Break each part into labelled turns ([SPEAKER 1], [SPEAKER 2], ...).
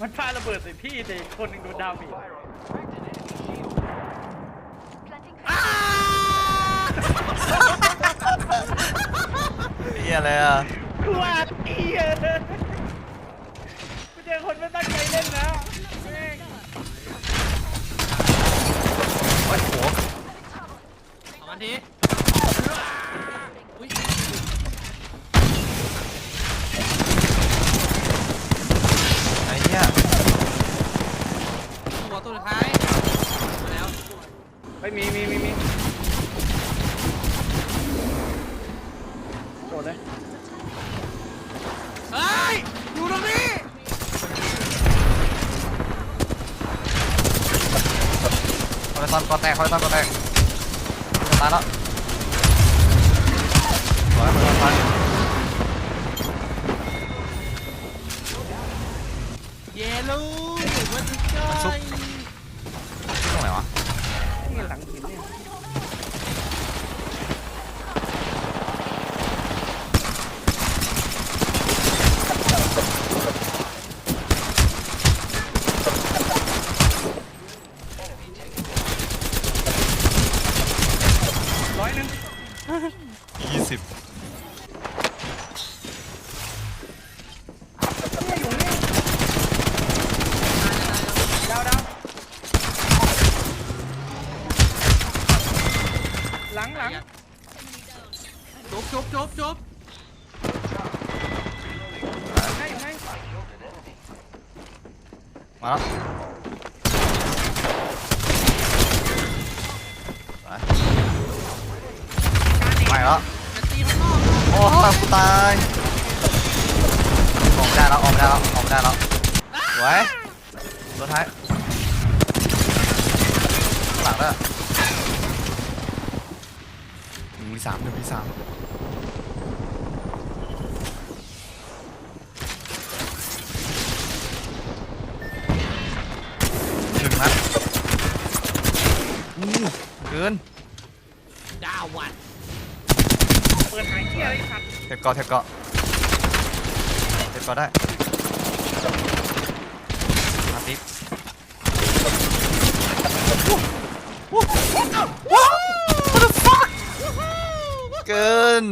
[SPEAKER 1] มันพาระเบิดใส่พี่แต่อีกคนหนึ่งโดนดาวอีก
[SPEAKER 2] เฮียอะไรอะ
[SPEAKER 1] กูว่าเอียกูเจอคนไม่ตั้งใจเล่นนะแม่ง
[SPEAKER 2] โอ้ยโห
[SPEAKER 3] สองนาทีอุ้ย
[SPEAKER 2] ไอ้เหี้ย
[SPEAKER 3] ตัวตัวสุดท้ายมาแล้ว
[SPEAKER 1] ไม่มีมีมีมีโดดเลย
[SPEAKER 3] เฮ้ย อยู่ตรงนี้
[SPEAKER 2] คอยตอนกอแตกคอยตอนกอแตกจะตายแล้วสวยคอยตอนตาย
[SPEAKER 3] เยลูวันที่จอย
[SPEAKER 2] ตรงไหนวะ
[SPEAKER 1] นี่หลังหินเนี่ย ร้อยหนึ่ง
[SPEAKER 2] ยี่สิบ
[SPEAKER 1] เนี่ยอยู่นี่ดาวดาวหลังหลัง
[SPEAKER 3] จบจบจบจบ
[SPEAKER 1] ให้ให้
[SPEAKER 2] มาแล้วไปไม่แล้ว
[SPEAKER 3] จะตีข้างนอก
[SPEAKER 2] โอ้ยกูตายออกไม่ได้แล้วออกไม่ได้แล้วออกไม่ได้แล้วสวยตัวท้ายข้างหลังด้วยหนึ่งมีสามหนึ่งมีสาม กิน
[SPEAKER 3] ดาววัน
[SPEAKER 1] เปิดหายเที่ยอะไรสัตว์
[SPEAKER 2] เทคเกาะเทคเกาะเทคเกาะได้มาติ๊กเกิน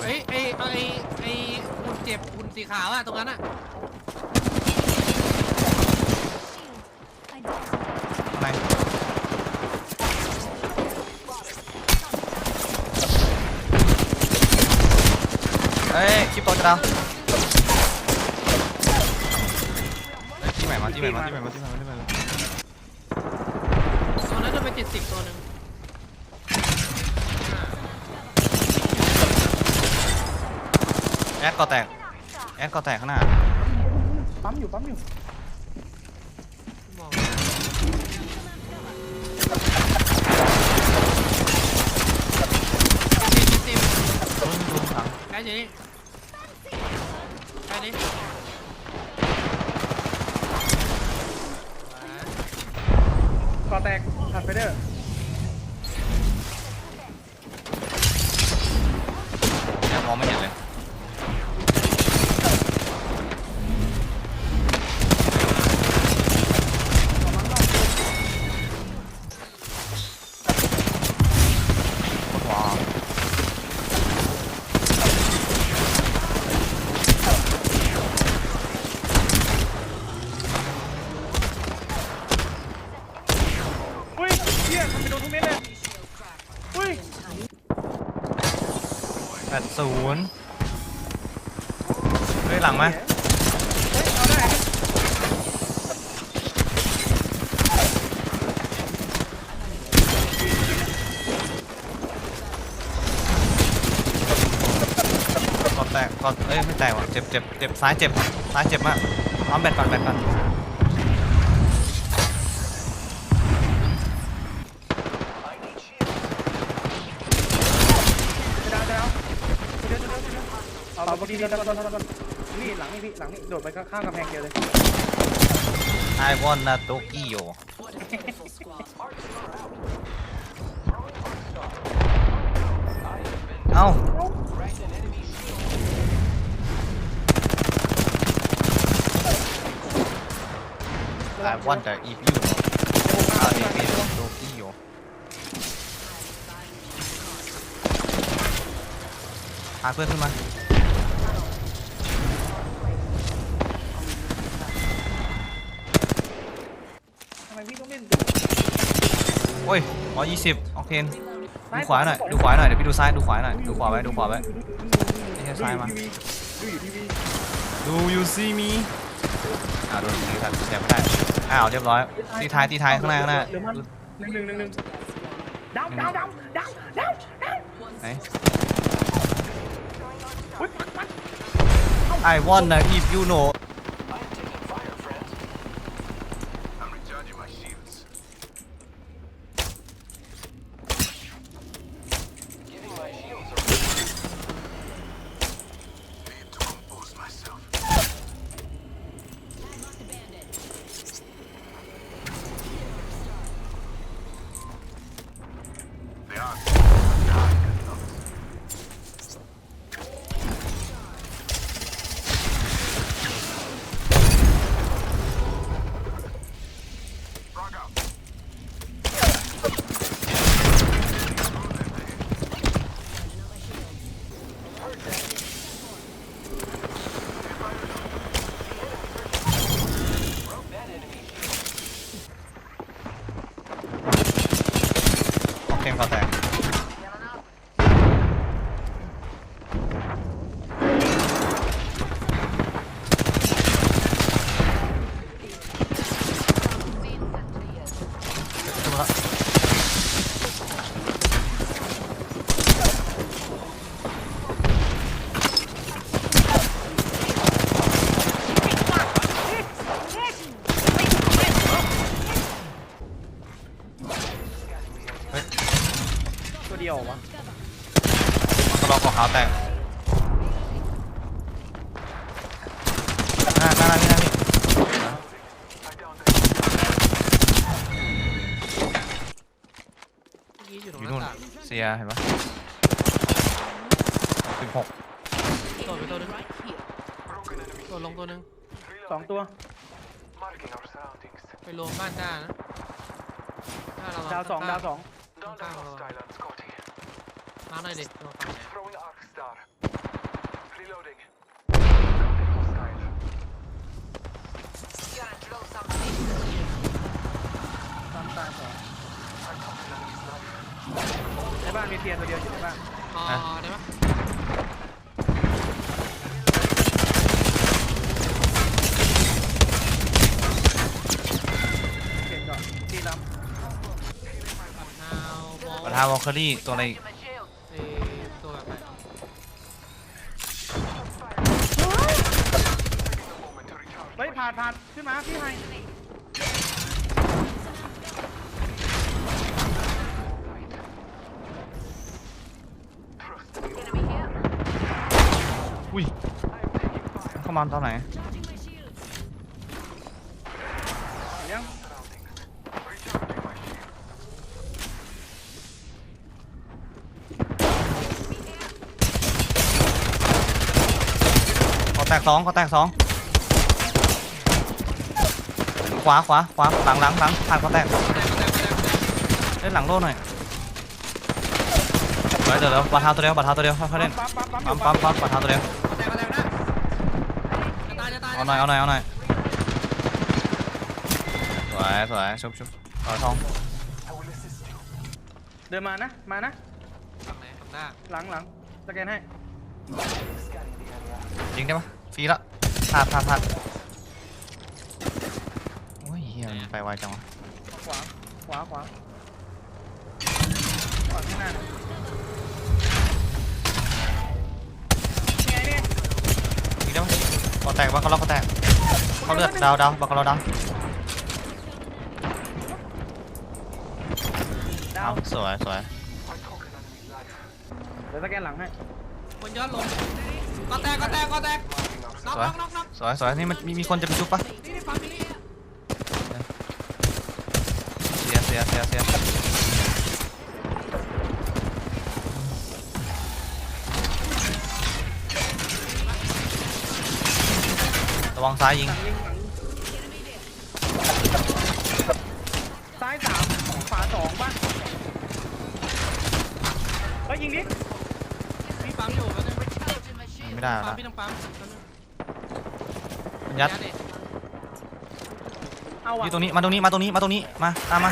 [SPEAKER 3] เอ้ยไอ้ไอ้ไอ้คุณเจ็บคุณสีขาวอะตรงนั้นอะ
[SPEAKER 2] อะไร เฮ้ยคลิปโตจะดาวเฮ้ยที่ใหม่มาที่ใหม่มาที่ใหม่มาที่ใหม่มาที่ใหม่มา
[SPEAKER 3] ตอนนั้นจะไปเจ็ดสิบตัวหนึ่ง
[SPEAKER 2] แอดก่อแตกแอดก่อแตกข้างหน้า
[SPEAKER 1] ปั๊มอยู่ปั๊มอยู่
[SPEAKER 3] มองเจ็ดสิบ
[SPEAKER 2] โดนโดนหลัง
[SPEAKER 3] ใกล้จะนี่ ใกล้นี้
[SPEAKER 1] ก่อแตกถัดไปเด้อ
[SPEAKER 2] เนี่ยมองไม่เห็นเลย แปดศูนย์เฮ้ยหลังไหม
[SPEAKER 1] เฮ้ยเอาได้
[SPEAKER 2] กอดแตกกอดเอ้ยไม่แตกว่ะเจ็บเจ็บเจ็บซ้ายเจ็บซ้ายเจ็บมากเอาแบตก่อนแบตก่อน
[SPEAKER 1] จะดาวจะดาวเดี๋ยวเดี๋ยวเดี๋ยวเดี๋ยว เอาเอาดีๆเดี๋ยวเดี๋ยวเดี๋ยวเดี๋ยวเดี๋ยวนี่หลังนี่พี่หลังนี่โดดไปข้างกำแพงเดียวเลย
[SPEAKER 2] ไอวอนนาโตกิโยเอ้า I wonder if you know how they feel to be you พาเพื่อนขึ้นมา
[SPEAKER 1] อ้
[SPEAKER 2] ยร้อยยี่สิบโอเคดูขวาหน่อยดูขวาหน่อยเดี๋ยวพี่ดูซ้ายดูขวาหน่อยดูขวาไว้ดูขวาไว้ไม่ใช่ซ้ายมา
[SPEAKER 1] ดูยู่ทีวี
[SPEAKER 2] Do you see me อ้าวโดนตีครับเสียไม่ได้อ้าวเรียบร้อยตีท้ายตีท้ายข้างหน้าข้างหน้า
[SPEAKER 1] หนึ่งหนึ่งหนึ่งหนึ่งดาวดาวดาวดาวดาว
[SPEAKER 2] ไหน
[SPEAKER 1] อุ้ยปักปัก
[SPEAKER 2] I wanna if you know อกี้อ
[SPEAKER 3] ยู่ตร
[SPEAKER 2] องยู่
[SPEAKER 3] หน้า
[SPEAKER 2] นู่น
[SPEAKER 3] ต่าง
[SPEAKER 2] เสียเห็นปะสิบหก
[SPEAKER 3] โดดไปตัวหนึงโดดลงตัวหนึง
[SPEAKER 1] สองตัว
[SPEAKER 4] Marking our surroundings.
[SPEAKER 3] ไปรวมบ้านจ้านะจ้าเรา
[SPEAKER 1] ดาวสองดาวสอง
[SPEAKER 4] Down the hostile on Scotty.
[SPEAKER 3] มาหน่อยดิตัวฝั่งไหน
[SPEAKER 4] Throwing arc star. Reloading. Down the hostile.
[SPEAKER 1] ตามตามสอง
[SPEAKER 4] I took an enemy's life.
[SPEAKER 1] ในบ้านมีเทียนตัวเดียวอยู่ในบ้าน
[SPEAKER 3] อ๋อได้ปะ
[SPEAKER 1] เทียนก่อนที่ล
[SPEAKER 3] ปัดนาวบอล
[SPEAKER 2] ประธานวอลเคอรี่ตัวอะไรอีก
[SPEAKER 3] เอตัวแบบไหน
[SPEAKER 4] Moment to recharge. ำ
[SPEAKER 1] เฮ้ยผ่านผ่านขึ้นมาพี่ไฮ
[SPEAKER 2] อุ้ยเข้ามาตอนไหน
[SPEAKER 1] ยัง
[SPEAKER 2] ขอแตกสองขอแตกสองขวาขวาขวาหลังหลังหลังผ่านขอแตก
[SPEAKER 3] แตกแตก
[SPEAKER 2] เล่นหลังโล่หน่อยเดี๋ยวเดี๋ยวเดี๋ยวบาทาตัวเดียวบาทาตัวเดียวค่อยๆเล่น
[SPEAKER 1] ปั๊มปั๊มปั๊ม
[SPEAKER 2] ปั๊มปั๊มปั๊มบาทาตัวเดียว
[SPEAKER 3] แตกแตกนะจะตายจะตาย
[SPEAKER 2] เอาหน่อยเอาหน่อยเอาหน่อยสวยสวยชุบชุบต่อทอง
[SPEAKER 4] I will assist you.
[SPEAKER 1] เดินมานะ มานะ
[SPEAKER 3] ฝั่งไหนฝั่งหน้า
[SPEAKER 1] หลังหลังสแกนให้
[SPEAKER 4] Scanning the area.
[SPEAKER 2] ยิงได้ปะฟรีละพลาดพลาดพลาดโอ้ยเฮียมันไปไวจังวะ
[SPEAKER 1] ขวา ขวา ขวา ขวาข้างหน้านะไงเนี่ย
[SPEAKER 2] ยิงได้ปะ ขอแตกปะเขาล็อกเขาแตกเขาเลือดดาวดาวบักเขาเราดาว
[SPEAKER 1] ดาว
[SPEAKER 2] เอาสวยสวย
[SPEAKER 4] I took an enemy's life.
[SPEAKER 1] เดี๋ยวสแกนหลังให้
[SPEAKER 3] บนยอดลงก็แตกก็แตกก็แตก
[SPEAKER 4] Marking our
[SPEAKER 3] น็อกน็อกน็อกน็อก
[SPEAKER 2] สวยสวยนี่มันมีมีคนจะไปชุบปะ
[SPEAKER 3] นี่นี่ฝั่งนี้
[SPEAKER 2] เสียเสียเสีย องซ้ายยิง ซ้ายสา
[SPEAKER 1] มฝาสองบ้าเฮ้ยิงดิ
[SPEAKER 3] พี่ปั๊มอยู่
[SPEAKER 2] ไม่ได้
[SPEAKER 3] ปั๊แล้วอปั๊ม
[SPEAKER 2] มันยัด
[SPEAKER 1] อ
[SPEAKER 2] ยู่ตรงนี้มาตรงนี้มาตรงนี้มาตรงนี้มาตามมา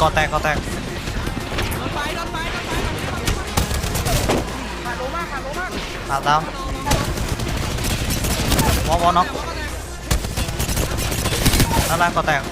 [SPEAKER 2] ก็แตกก็แตกตามตามวอลวอลน็อก
[SPEAKER 3] แต่ว่าก็แรง
[SPEAKER 2] อะไรก็แตก